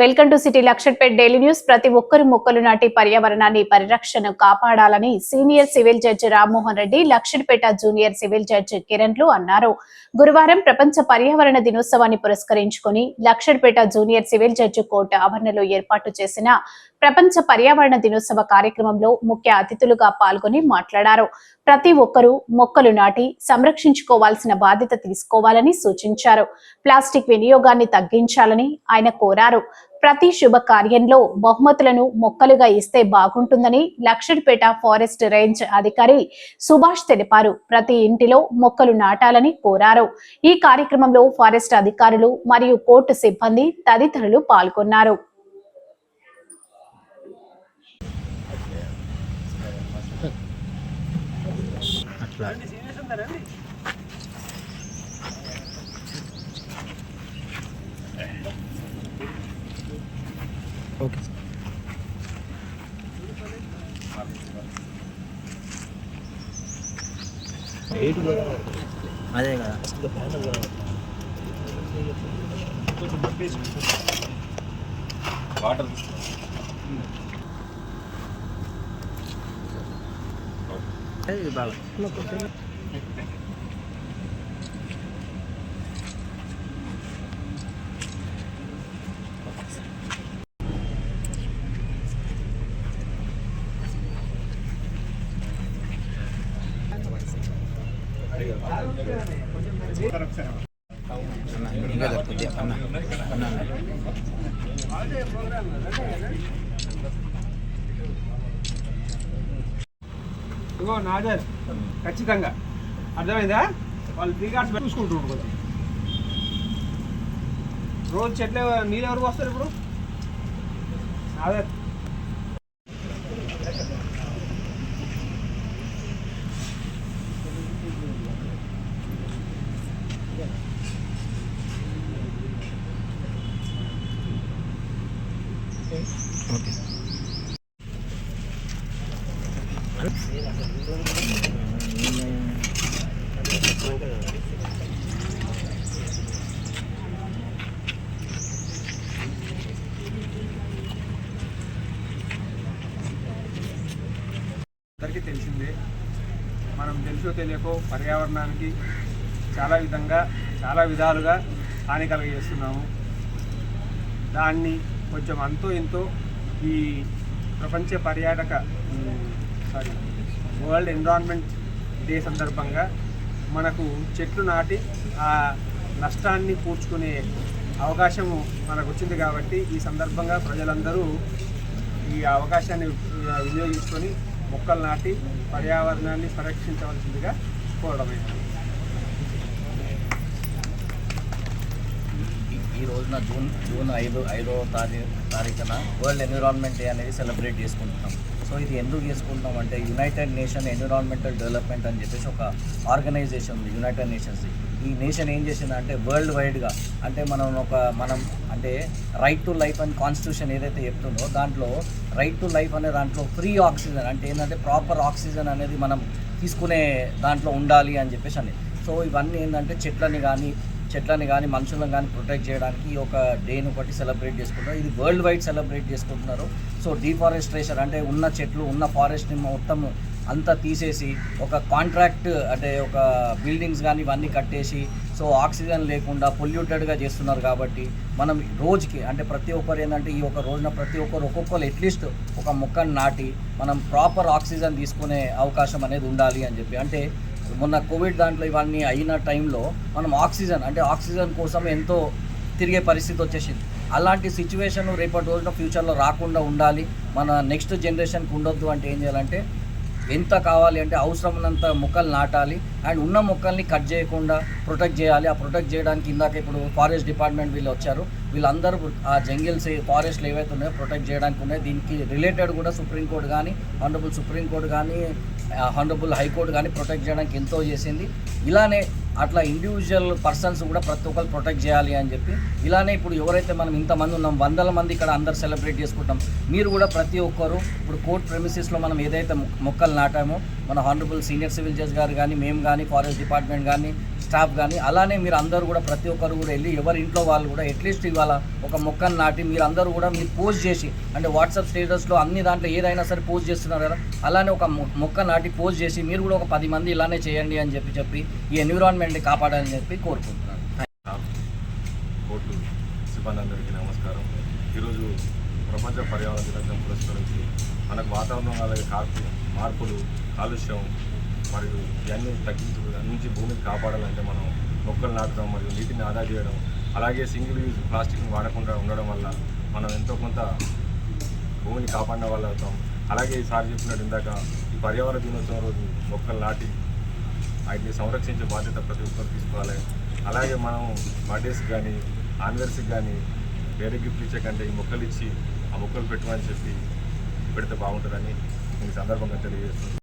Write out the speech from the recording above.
Welcome to city Luxettipet daily news. ప్రతి ఒక్కరు మొక్కలు నాటి పర్యావరణాన్ని పరిరక్షణ కాపాడాలని senior civil judge Rammohan Reddy Luxettipet junior civil judge కిరణ్లు అన్నారు. గురువారం ప్రపంచ పర్యావరణ దినోత్సవాన్ని పురస్కరించుకొని Luxettipet junior civil judge court ఆవరణలో ఏర్పాటు చేసిన ప్రపంచ పర్యావరణ దినోత్సవ కార్యక్రమంలో ముఖ్య అతిథులుగా పాల్గొని మాట్లాడారు. ప్రతి ఒక్కరూ మొక్కలు నాటి సంరక్షించుకోవాల్సిన బాధ్యత తీసుకోవాలని సూచించారు. ప్లాస్టిక్ వినియోగాన్ని తగ్గించాలని ఆయన కోరారు. ప్రతి శుభ కార్యంలో బహుమతులను మొక్కలుగా ఇస్తే బాగుంటుందని లక్షడిపేట ఫారెస్ట్ రేంజ్ అధికారి సుభాష్ తెలిపారు. ప్రతి ఇంటిలో మొక్కలు నాటాలని కోరారు. ఈ కార్యక్రమంలో ఫారెస్ట్ అధికారులు మరియు కోర్టు సిబ్బంది తదితరులు పాల్గొన్నారు. అట్లా ఓకే అదే కదా. వాటర్ ఇది బాగా అన్న ఇంకా దొరుకుతుంది అన్న అన్న ఇగో నాజర్ ఖచ్చితంగా. అర్థమైందా? వాళ్ళు త్రీ కార్డ్స్ చూసుకుంటుండ్రు కొంచెం. రోజు చెట్లు నీళ్ళు ఎవరు వస్తారు ఇప్పుడు? నాజర్ ఓకే. మనం తెలుసో తెలియకో పర్యావరణానికి చాలా విధంగా చాలా విధాలుగా హాని కలుగజేస్తున్నాము. దాన్ని కొంచెం అంతో ఎంతో ఈ ప్రపంచ పర్యాటక సారీ వరల్డ్ ఎన్విరాన్మెంట్ డే సందర్భంగా మనకు చెట్లు నాటి ఆ నష్టాన్ని పూడ్చుకునే అవకాశము మనకు వచ్చింది కాబట్టి ఈ సందర్భంగా ప్రజలందరూ ఈ అవకాశాన్ని వినియోగించుకొని మొక్కలు నాటి పర్యావరణాన్ని పరిరక్షించవలసిందిగా కోరడమైనది ఈ- ఈ రోజున జూన్ జూన్ ఐదు ఐదో తారీఖు తారీఖున వరల్డ్ ఎన్విరాన్మెంట్ డే అనేది సెలబ్రేట్ చేసుకుంటున్నాం. సో ఇది ఎందుకు తీసుకుంటాం అంటే యునైటెడ్ నేషన్ ఎన్విరాన్మెంటల్ డెవలప్మెంట్ అని చెప్పేసి ఒక ఆర్గనైజేషన్ ఉంది యునైటెడ్ నేషన్స్ ఈ నేషన్ ఏం చేసిందంటే వరల్డ్ వైడ్గా అంటే మనం ఒక మనం అంటే right to life and constitution ఏదైతే చెప్తుందో దాంట్లో రైట్ టు లైఫ్ అనే దాంట్లో ఫ్రీ ఆక్సిజన్ అంటే ఏంటంటే ప్రాపర్ ఆక్సిజన్ అనేది మనం తీసుకునే దాంట్లో ఉండాలి అని చెప్పేసి అని. సో ఇవన్నీ ఏంటంటే చెట్లని కానీ చెట్లను కానీ మనుషులను కానీ ప్రొటెక్ట్ చేయడానికి ఈ ఒక డేను ఒకటి సెలబ్రేట్ చేసుకుంటారు ఇది వరల్డ్ వైడ్ సెలబ్రేట్ చేసుకుంటున్నారు. సో డీఫారెస్ట్రేషన్ అంటే ఉన్న చెట్లు ఉన్న ఫారెస్ట్ని మొత్తం అంతా తీసేసి ఒక కాంట్రాక్ట్ అంటే ఒక బిల్డింగ్స్ కానీ ఇవన్నీ కట్టేసి సో ఆక్సిజన్ లేకుండా పొల్యూటెడ్గా చేస్తున్నారు కాబట్టి మనం రోజుకి అంటే ప్రతి ఒక్కరు ఏంటంటే ఈ ఒక రోజున ప్రతి ఒక్కరు ఒక్కొక్కరు అట్లీస్ట్ ఒక మొక్కను నాటి మనం ప్రాపర్ ఆక్సిజన్ తీసుకునే అవకాశం అనేది ఉండాలి అని చెప్పి. అంటే మొన్న కోవిడ్ దాంట్లో ఇవన్నీ అయిన టైంలో మనం ఆక్సిజన్ అంటే ఆక్సిజన్ కోసం ఎంతో తిరిగే పరిస్థితి వచ్చేసింది. అలాంటి సిచ్యువేషన్ రేపటి రోజున ఫ్యూచర్లో రాకుండా ఉండాలి. మన నెక్స్ట్ జనరేషన్కి ఉండొద్దు అంటే ఏం చేయాలంటే ఎంత కావాలి అంటే అవసరం ఉన్నంత మొక్కలు నాటాలి. అండ్ ఉన్న మొక్కల్ని కట్ చేయకుండా ప్రొటెక్ట్ చేయాలి. ఆ ప్రొటెక్ట్ చేయడానికి ఇందాక ఇప్పుడు ఫారెస్ట్ డిపార్ట్మెంట్ వీళ్ళు వచ్చారు. వీళ్ళందరూ ఆ జంగిల్స్ ఫారెస్ట్లు ఏవైతే ఉన్నాయో ప్రొటెక్ట్ చేయడానికి ఉన్నాయి. దీనికి రిలేటెడ్ కూడా సుప్రీంకోర్టు కానీ ఆనరబుల్ సుప్రీంకోర్టు కానీ హానరబుల్ హైకోర్టు కానీ ప్రొటెక్ట్ చేయడానికి ఎంతో చేసింది. ఇలానే అట్లా ఇండివిజువల్ పర్సన్స్ కూడా ప్రతి ఒక్కరు ప్రొటెక్ట్ చేయాలి అని చెప్పి ఇలానే ఇప్పుడు ఎవరైతే మనం ఇంతమంది ఉన్నాం వందల మంది ఇక్కడ అందరు సెలబ్రేట్ చేసుకుంటాం మీరు కూడా ప్రతి ఒక్కరు ఇప్పుడు కోర్ట్ ప్రెమిసెస్లో మనం ఏదైతే మొక్కలు నాటామో మన హానరబుల్ సీనియర్ సివిల్ జడ్జ్ గారు కానీ మేము కానీ ఫారెస్ట్ డిపార్ట్మెంట్ కానీ స్టాఫ్ కానీ అలానే మీరు అందరూ కూడా ప్రతి ఒక్కరు కూడా వెళ్ళి ఎవరి ఇంట్లో వాళ్ళు కూడా అట్లీస్ట్ ఇవాళ ఒక మొక్కను నాటి మీరు అందరూ కూడా మీరు పోస్ట్ చేసి అంటే వాట్సాప్ స్టేటస్లో అన్ని దాంట్లో ఏదైనా సరే పోస్ట్ చేస్తున్నారు కదా అలానే ఒక మొక్క నాటి పోస్ట్ చేసి మీరు కూడా ఒక పది మంది ఇలానే చేయండి అని చెప్పి చెప్పి ఈ ఎన్విరాన్మెంట్ని కాపాడాలని చెప్పి కోరుకుంటున్నాను. కోర్టు సిబ్బంది నమస్కారం. ఈరోజు ప్రపంచ పర్యావరణ దినోత్సవం పురస్కరించి మనకు వాతావరణం అలాగే కార్పు మార్పులు కాలుష్యం మరియు ఇవన్నీ తగ్గించు నుంచి భూమిని కాపాడాలంటే మనం మొక్కలు నాటడం మరియు నీటిని ఆదా చేయడం అలాగే సింగిల్ యూజ్ ప్లాస్టిక్ని వాడకుండా ఉండడం వల్ల మనం ఎంతో కొంత భూమిని కాపాడిన వాళ్ళు అవుతాం. అలాగే ఈసారి చెప్పినట్టు ఇందాక ఈ పర్యావరణ దినోత్సవం రోజు మొక్కలు నాటి వాటిని సంరక్షించే బాధ్యత ప్రతి ఒక్కరు తీసుకోవాలి. అలాగే మనం బర్త్డేస్కి కానీ ఆనివర్సరీకి కానీ వేరే గిఫ్ట్ ఇచ్చే కంటే ఈ మొక్కలు ఇచ్చి ఆ మొక్కలు పెట్టమని చెప్పి పెడితే బాగుంటుందని ఈ సందర్భంగా తెలియజేస్తుంది